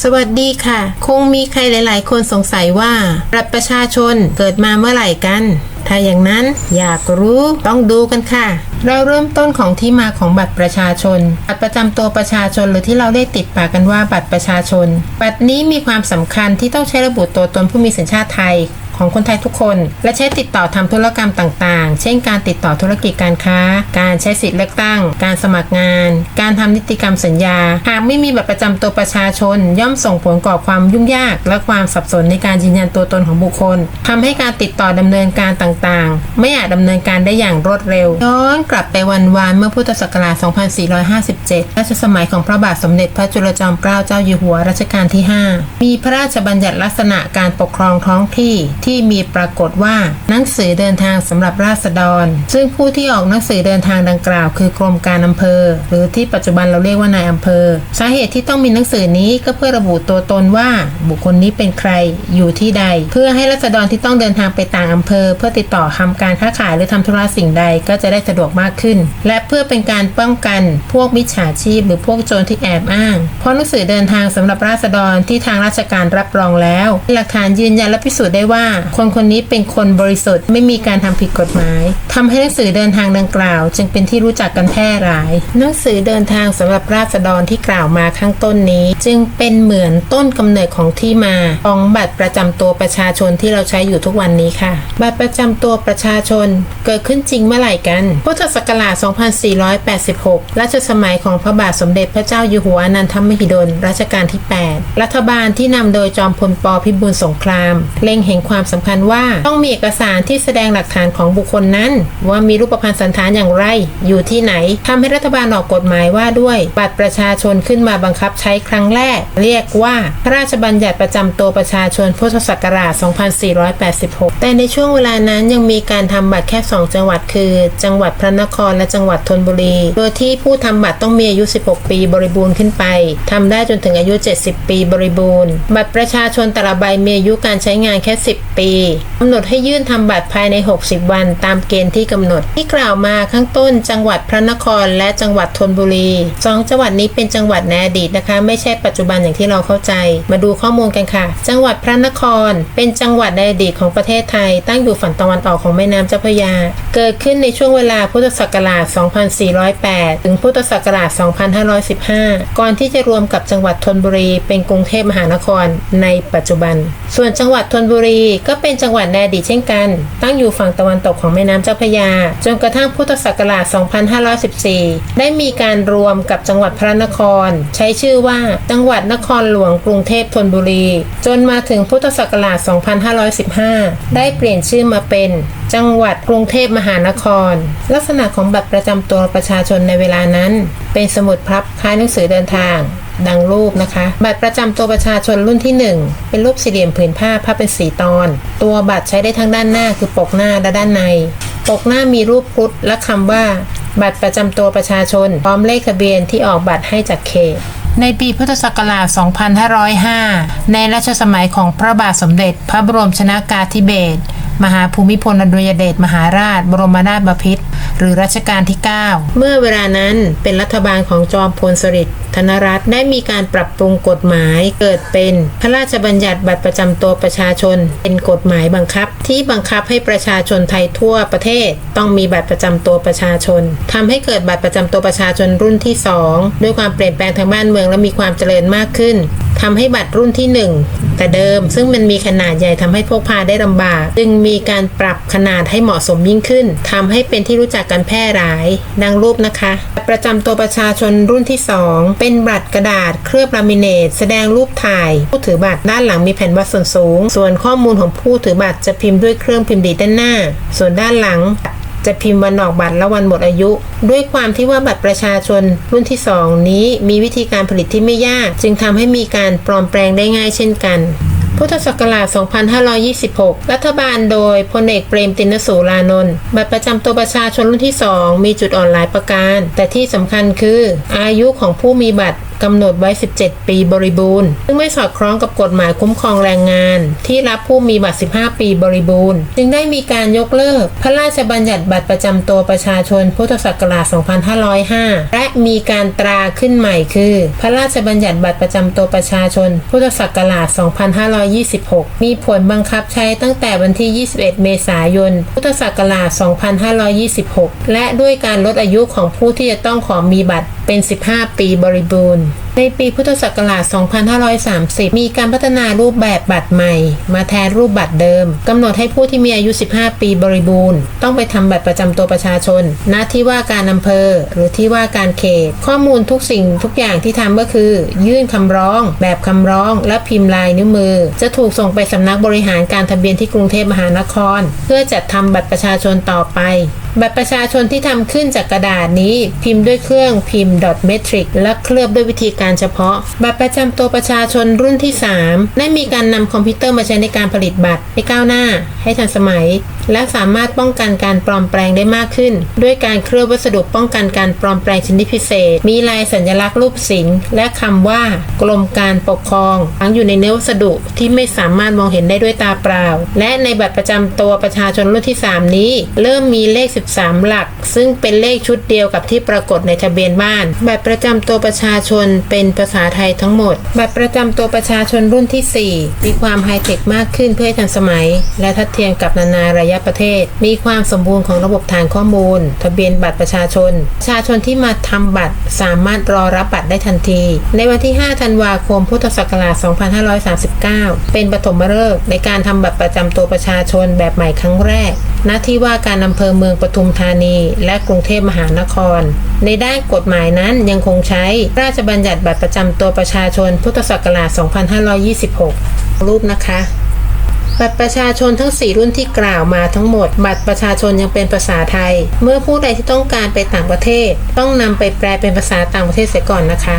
สวัสดีค่ะ คงมีใครหลาย ๆ คนสงสัยว่าบัตรประชาชนเกิดมาเมื่อไหร่กัน ถ้าอย่างนั้นอยากรู้ต้องดูกันค่ะ เราเริ่มต้นของที่มาของบัตรประชาชน บัตรประจำตัวประชาชนหรือที่เราเรียกติดปากกันว่าบัตรประชาชน บัตรนี้มีความสำคัญที่ต้องใช้ระบุตัวตนผู้มีสัญชาติไทย ของคนไทยทุกคน และใช้ติดต่อทำธุรกรรมต่างๆ เช่นการติดต่อธุรกิจการค้า การใช้สิทธิเลือกตั้ง การสมัครงาน การทำนิติกรรมสัญญา หากไม่มีบัตรประจำตัวประชาชน ย่อมส่งผลก่อความยุ่งยาก และความสับสนในการยืนยันตัวตนของบุคคลทำให้การติดต่อดำเนินการต่างๆ ไม่อาจดำเนินการได้อย่างรวดเร็ว ย้อนกลับไปวันวานเมื่อพุทธศักราช 2457 รัชสมัยของพระบาทสมเด็จพระจุลจอมเกล้าเจ้าอยู่หัวรัชกาลที่ 5 มีพระราชบัญญัติลักษณะการปกครองท้องที่ที่มีปรากฏว่าหนังสือเดินทางสำหรับราษฎร ซึ่งผู้ที่ออกหนังสือเดินทางดังกล่าว คือกรมการอำเภอ หรือที่ปัจจุบันเราเรียกว่านายอำเภอ สาเหตุที่ต้องมีหนังสือนี้ก็เพื่อระบุตัวตนว่า บุคคลนี้เป็นใครอยู่ที่ใด เพื่อให้ราษฎรที่ต้องเดินทางไปต่างอำเภอ เพื่อติดต่อทำการค้าขายหรือทำธุระสิ่งใดก็จะได้สะดวกมากขึ้น และเพื่อเป็นการป้องกันพวกมิจฉาชีพ หรือพวกโจรที่แอบอ้าง เพราะหนังสือเดินทางสำหรับราษฎรที่ทางราชการรับรองแล้ว หลักฐานยืนยันและพิสูจน์ได้ว่าคนคนนี้เป็นคนบริสุทธิ์ไม่มีการทำผิดกฎหมายทำให้หนังสือเดินทางดังกล่าว จึงเป็นที่รู้จักกันแพร่หลาย หนังสือเดินทางสำหรับราษฎรที่กล่าวมาข้างต้นนี้ จึงเป็นเหมือนต้นกำเนิดของที่มาของบัตรประจำตัวประชาชนที่เราใช้อยู่ทุกวันนี้ค่ะ บัตรประจำตัวประชาชนเกิดขึ้นจริงเมื่อไหร่กันพุทธศักราช 2486 รัชสมัยของพระบาทสมเด็จพระเจ้าอยู่หัวอนันทมหิดลรัชกาลที่ 8 รัฐบาลที่นำโดยจอมพลปพิบูลสงคราม เล็งเห็นความสำคัญว่าต้องมีเอกสารที่แสดงหลักฐานของบุคคลนั้น ว่ามีรูปพรรณสันฐานอย่างไร อยู่ที่ไหนทำให้รัฐบาลออกกฎหมายว่าด้วย บัตรประชาชนขึ้นมาบังคับใช้ครั้งแรก เรียกว่าพระราชบัญญัติประจำตัวประชาชนพุทธศักราช 2486 แต่ในช่วงเวลานั้นยังมีการทำบัตรแค่ 2 จังหวัดคือ จังหวัดพระนครและจังหวัดธนบุรี โดยที่ผู้ทำบัตรต้องมีอายุ 16 ปีบริบูรณ์ขึ้นไปทำได้จนถึงอายุ 70 ปีบริบูรณ์ บัตรประชาชนแต่ละใบมีอายุการใช้งานแค่ 10ปีกำหนดให้ยื่นทำบัตรภายใน 60 วันตามเกณฑ์ที่กำหนด ที่กล่าวมาข้างต้นจังหวัดพระนครและจังหวัดธนบุรีสองจังหวัดนี้เป็นจังหวัดในอดีตนะคะ ไม่ใช่ปัจจุบันอย่างที่เราเข้าใจ มาดูข้อมูลกันค่ะ จังหวัดพระนคร เป็นจังหวัดในอดีตของประเทศไทย ตั้งอยู่ฝั่งตะวันออกของแม่น้ำเจ้าพระยา เกิดขึ้นในช่วงเวลาพุทธศักราช 2408 ถึงพุทธศักราช 2515 ก่อนที่จะรวมกับจังหวัดธนบุรี เป็นกรุงเทพมหานครในปัจจุบัน ส่วนจังหวัดธนบุรีก็เป็นจังหวัดในอดีตเช่นกัน ตั้งอยู่ฝั่งตะวันตกของแม่น้ำเจ้าพระยา จนกระทั่งพุทธศักราช 2514 ได้มีการรวมกับจังหวัดพระนคร ใช้ชื่อว่าจังหวัดนครหลวงกรุงเทพธนบุรี จนมาถึงพุทธศักราช 2515 ได้เปลี่ยนชื่อมาเป็นจังหวัดกรุงเทพมหานคร ลักษณะของบัตรประจำตัวประชาชนในเวลานั้น เป็นสมุดพับคล้ายหนังสือเดินทาง ดังรูปนะคะ บัตรประจำตัวประชาชนรุ่นที่ 1 เป็นรูปสี่เหลี่ยมผืนผ้าพับเป็นสีตอน ตัวบัตรใช้ได้ทั้งด้านหน้าคือปกหน้าและด้านใน ปกหน้ามีรูปครุฑและคำว่า บัตรประจำตัวประชาชน พร้อมเลขทะเบียนที่ออกบัตรให้จากเขตในปีพุทธศักราช 2505 ในรัชสมัยของพระบาทสมเด็จ พระบรมชนากาธิเบศร มหาภูมิพลอดุลยเดชมหาราช บรมนาถบพิตรหรือรัชกาลที่ 9 เมื่อเวลานั้นเป็นรัฐบาลของจอมพลสฤษดิ์ธนรัตน์ได้มีการปรับปรุงกฎหมายเกิดเป็นพระราชบัญญัติบัตรประจำตัวประชาชน เป็นกฎหมายบังคับ ที่บังคับให้ประชาชนไทยทั่วประเทศ ต้องมีบัตรประจำตัวประชาชนทำให้เกิดบัตรประจำตัวประชาชนรุ่นที่ 2 ด้วยความเปลี่ยนแปลงทางบ้านเมืองและมีความเจริญมากขึ้น ทำให้บัตรรุ่นที่ 1 แต่เดิมซึ่งมันมีขนาดใหญ่ทำให้พกพาได้ลำบาก จึงมีการปรับขนาดให้เหมาะสมยิ่งขึ้นทำให้เป็นที่รู้จักกันแพร่หลาย ดังรูปนะคะ ประจำตัวประชาชนรุ่นที่ 2 เป็นบัตรกระดาษเคลือบลามิเนต แสดงรูปถ่าย ผู้ถือบัตรด้านหลังมีแผ่นวัดส่วนสูง ส่วนข้อมูลของผู้ถือบัตรจะพิมพ์ด้วยเครื่องพิมพ์ดีดด้านหน้า ส่วนด้านหลัง จะพิมพ์วันออกบัตรและวันหมดอายุ ด้วยความที่ว่าบัตรประชาชนรุ่นที่ 2 นี้มีวิธีการผลิตที่ไม่ยาก จึงทำให้มีการปลอมแปลงได้ง่ายเช่นกันพุทธศักราช 2526 รัฐบาลโดยพลเอกเปรมตินสูรานนท์บัตรประจำตัวประชาชนรุ่นที่ 2 มีจุดอ่อนหลายประการ แต่ที่สำคัญคือ อายุของผู้มีบัตร กำหนดไว้ 17 ปีบริบูรณ์ ซึ่งไม่สอดคล้องกับกฎหมายคุ้มครองแรงงาน ที่รับผู้มีบัตร 15 ปีบริบูรณ์ จึงได้มีการยกเลิก พระราชบัญญัติบัตรประจำตัวประชาชนพุทธศักราช 2505 และมีการตราขึ้นใหม่คือ พระราชบัญญัติบัตรประจำตัวประชาชน พุทธศักราช 2526 มีผลบังคับใช้ตั้งแต่วันที่ 21 เมษายน พุทธศักราช 2526 และด้วยการลดอายุของผู้ที่จะต้องขอมีบัตร เป็น 15 ปีบริบูรณ์ ในปีพุทธศักราช 2530 มีการพัฒนารูปแบบบัตรใหม่ มาแทนรูปบัตรเดิมกำหนดให้ผู้ที่มีอายุ 15 ปีบริบูรณ์ ต้องไปทำบัตรประจำตัวประชาชน ณ ที่ว่าการอำเภอ หรือที่ว่าการเขต ข้อมูลทุกสิ่งทุกอย่างที่ทำก็คือ ยื่นคำร้อง แบบคำร้อง และพิมพ์ลายนิ้วมือ จะถูกส่งไปสำนักบริหารการทะเบียนที่กรุงเทพมหานคร เพื่อจัดทำบัตรประชาชนต่อไปบัตรประชาชนที่ทำขึ้นจากกระดาษนี้ พิมพ์ด้วยเครื่องพิมพ์ดอทเมทริกและเคลือบด้วยวิธีการเฉพาะ บัตรประจำตัวประชาชนรุ่นที่ 3 ได้มีการนำคอมพิวเตอร์มาใช้ในการผลิตบัตรให้ก้าวหน้า ให้ทันสมัย และสามารถป้องกันการปลอมแปลงได้มากขึ้น ด้วยการเคลือบวัสดุป้องกันการปลอมแปลงชนิดพิเศษ มีลายสัญลักษณ์รูปสิงห์และคำว่ากรมการปกครองฝังอยู่ในเนื้อวัสดุที่ไม่สามารถมองเห็นได้ด้วยตาเปล่า และในบัตรประจำตัวประชาชนรุ่นที่ 3 นี้ เริ่มมีเลข 13 หลัก ซึ่งเป็นเลขชุดเดียวกับที่ปรากฏในทะเบียนบ้าน บัตรประจำตัวประชาชนเเป็นภาษาไทยทั้งหมด บัตรประจำตัวประชาชนรุ่นที่ 4 มีความไฮเทคมากขึ้นเพื่อให้ทันสมัย และทัดเทียมกับนานาระยะประเทศ มีความสมบูรณ์ของระบบฐานข้อมูล ทะเบียนบัตรประชาชน ประชาชนที่มาทำบัตรสามารถรอรับบัตรได้ทันที ในวันที่ 5 ธันวาคม พุทธศักราช 2539 เป็นปฐมฤกษ์ในการทำบัตรประจำตัวประชาชนแบบใหม่ครั้งแรก ณที่ว่าการอำเภอเมืองปทุมธานี และกรุงเทพมหานคร ในด้านกฎหมายนั้นยังคงใช้ราชบัญญัติบัตรประจำตัวประชาชนพุทธศักราช 2526 รูปนะคะบัตรประชาชนทั้ง 4 รุ่นที่กล่าวมาทั้งหมด บัตรประชาชนยังเป็นภาษาไทย เมื่อผู้ใดที่ต้องการไปต่างประเทศ ต้องนำไปแปลเป็นภาษาต่างประเทศเสียก่อนนะคะ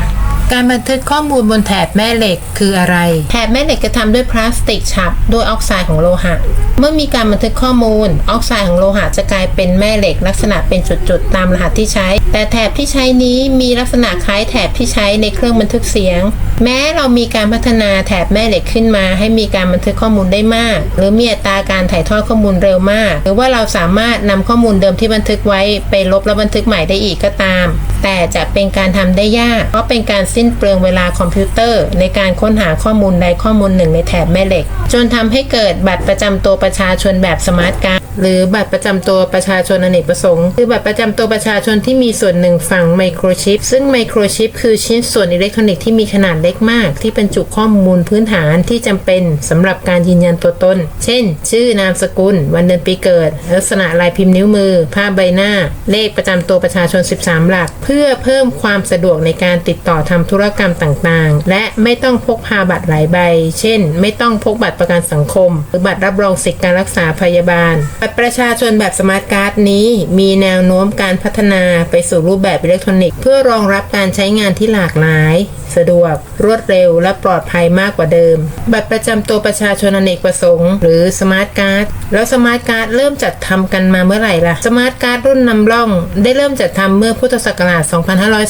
การบันทึกข้อมูลบนแถบแม่เหล็กคืออะไร แถบแม่เหล็กจะทำด้วยพลาสติกฉับด้วยออกไซด์ของโลหะ เมื่อมีการบันทึกข้อมูล ออกไซด์ของโลหะจะกลายเป็นแม่เหล็ก ลักษณะเป็นจุดๆ ตามรหัสที่ใช้ แต่แถบที่ใช้นี้มีลักษณะคล้ายแถบที่ใช้ในเครื่องบันทึกเสียง แม้เรามีการพัฒนาแถบแม่เหล็กขึ้นมา ให้มีการบันทึกข้อมูลได้มาก หรือมีอัตราการถ่ายทอดข้อมูลเร็วมาก หรือว่าเราสามารถนำข้อมูลเดิมที่บันทึกไว้ไปลบและบันทึกใหม่ได้อีกก็ตาม แต่จะเป็นการทำได้ยาก เพราะเป็นการสิ้นเปลืองเวลาคอมพิวเตอร์ ในการค้นหาข้อมูลใดข้อมูลหนึ่งในแถบแม่เหล็ก จนทำให้เกิดบัตรประจำตัวประชาชนแบบสมาร์ทการ์ดหรือบัตรประจำตัวประชาชนอเนกประสงค์ คือบัตรประจำตัวประชาชนที่มีส่วนหนึ่งฝังไมโครชิปซึ่งไมโครชิปคือชิ้นส่วนอิเล็กทรอนิกส์ที่มีขนาดเล็กมาก ที่บรรจุข้อมูลพื้นฐานที่จำเป็นสำหรับการยืนยันตัวตน เช่น ชื่อนามสกุล วันเดือนปีเกิด ลักษณะลายพิมพ์นิ้วมือ ภาพใบหน้า เลขประจำตัวประชาชน 13 หลัก เพื่อเพิ่มความสะดวกในการติดต่อทำธุรกรรมต่างๆ และไม่ต้องพกพาบัตรหลายใบ เช่น ไม่ต้องพกบัตรประกันสังคม หรือบัตรรับรองสิทธิการรักษาพยาบาล บัตรประชาชนแบบสมาร์ทการ์ดนี้ มีแนวโน้มการพัฒนาไปสู่รูปแบบอิเล็กทรอนิกส์เพื่อรองรับการใช้งานที่หลากหลาย สะดวก รวดเร็วและปลอดภัยมากกว่าเดิม บัตรประจำตัวประชาชนอเนกประสงค์ หรือสมาร์ทการ์ดแล้วสมาร์ทการ์ดเริ่มจัดทำกันมาเมื่อไหร่ล่ะ สมาร์ทการ์ดรุ่นนำร่อง ได้เริ่มจัดทำเมื่อพุทธศักราช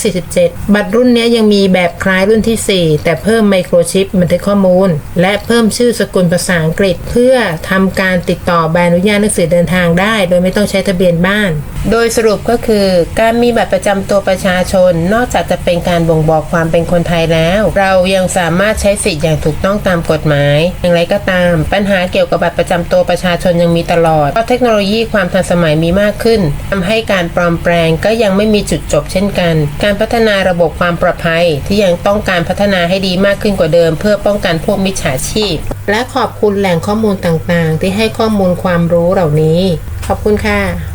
2547 บัตรรุ่นนี้ยังมีแบบคล้ายรุ่นที่ 4 แต่เพิ่มไมโครชิปบันทึกข้อมูล และเพิ่มชื่อสกุลภาษาอังกฤษ เพื่อทำการติดต่อใบอนุญาตหนังสือเดินทางได้ โดยไม่ต้องใช้ทะเบียนบ้าน โดยสรุปก็คือ การมีบัตรประจำตัวประชาชน นอกจากจะเป็นการบ่งบอกความเป็นคนไทยแล้ว เรายังสามารถใช้สิทธิ์อย่างถูกต้องตามกฎหมาย อย่างไรก็ตาม ปัญหาเกี่ยวกับบัตรประจำตัวประชาชนยังมีตลอดเพราะเทคโนโลยีความทันสมัยมีมากขึ้นทำให้การปลอมแปลงก็ยังไม่มีจุดจบเช่นกัน การพัฒนาระบบความปลอดภัยที่ยังต้องการพัฒนาให้ดีมากขึ้นกว่าเดิม เพื่อป้องกันพวกมิจฉาชีพ และขอบคุณแหล่งข้อมูลต่างๆ ที่ให้ข้อมูลความรู้เหล่านี้ ขอบคุณค่ะ